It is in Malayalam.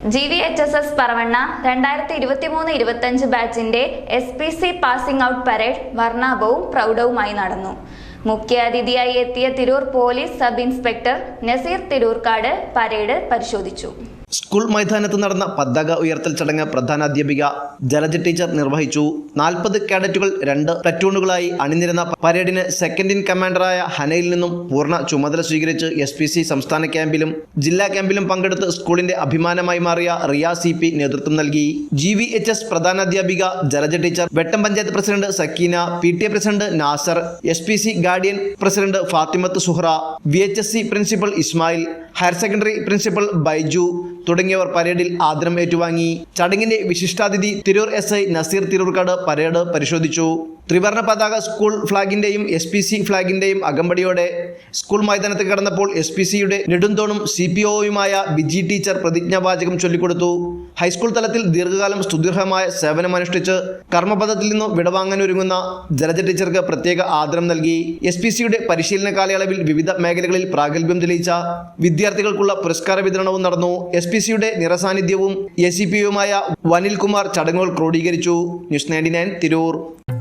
G V H S S Paravanna രണ്ടായിരത്തി ഇരുപത്തി ഇരുപത്തിമൂന്ന് ഇരുപത്തഞ്ച് ബാച്ചിന്റെ S P C passing out parade വർണാഭവും പ്രൗഢവുമായി നടന്നു. മുഖ്യാതിഥിയായി എത്തിയ Tirur police sub inspector Naseer Tirurkkad parade പരിശോധിച്ചു. സ്കൂൾ മൈതാനത്ത് നടന്ന പതാക ഉയർത്തൽ ചടങ്ങ് പ്രധാനാധ്യാപിക ജലജ ടീച്ചർ നിർവഹിച്ചു. നാൽപ്പത് കാഡറ്റുകൾ രണ്ട് പ്ലറ്റൂണുകളായി അണിനിരുന്ന പരേഡിന് സെക്കൻഡ് ഇൻ കമാൻഡറായ ഹനയിൽ നിന്നും പൂർണ ചുമതല സ്വീകരിച്ച് എസ് പി സി സംസ്ഥാന ക്യാമ്പിലും ജില്ലാ ക്യാമ്പിലും പങ്കെടുത്ത് സ്കൂളിന്റെ അഭിമാനമായി മാറിയ റിയ സി പി നേതൃത്വം നൽകി. G V H S പ്രധാനാധ്യാപിക Jalaja teacher Vettom panchayat president Sakkeena P T A president Nasar S P C guardian president Fathimath Suhra V H S C principal Ismail higher secondary principal Baiju തുടങ്ങിയവർ പരേഡിൽ ആദരം ഏറ്റുവാങ്ങി. ചടങ്ങിന്റെ വിശിഷ്ടാതിഥി Tirur S I Naseer Tirurkkad parade പരിശോധിച്ചു. ത്രിവർണ പതാക സ്കൂൾ ഫ്ളാഗിന്റെയും എസ് പി സി ഫ്ളാഗിന്റെയും അകമ്പടിയോടെ സ്കൂൾ മൈതാനത്ത് കടന്നപ്പോൾ എസ് പി സിയുടെ നെടുന്തോണും സി പി ഒയുമായ ബിജി ടീച്ചർ പ്രതിജ്ഞാവാചകം ചൊല്ലിക്കൊടുത്തു. ഹൈസ്കൂൾ തലത്തിൽ ദീർഘകാലം സ്തുതിർഹമായ സേവനമനുഷ്ഠിച്ച് കർമ്മപദത്തിൽ നിന്ന് വിടവാങ്ങാനൊരുങ്ങുന്ന ജലജ ടീച്ചർക്ക് പ്രത്യേക ആദരം നൽകി. എസ് പി സിയുടെ പരിശീലന കാലയളവിൽ വിവിധ മേഖലകളിൽ പ്രാഗൽഭ്യം തെളിയിച്ച വിദ്യാർത്ഥികൾക്കുള്ള പുരസ്കാര വിതരണവും നടന്നു. എസ് പി സിയുടെ നിറസാന്നിധ്യവും എ സി പി യുമായ വനിൽകുമാർ ചടങ്ങുകൾ ക്രോഡീകരിച്ചു. News ninety nine Tirur.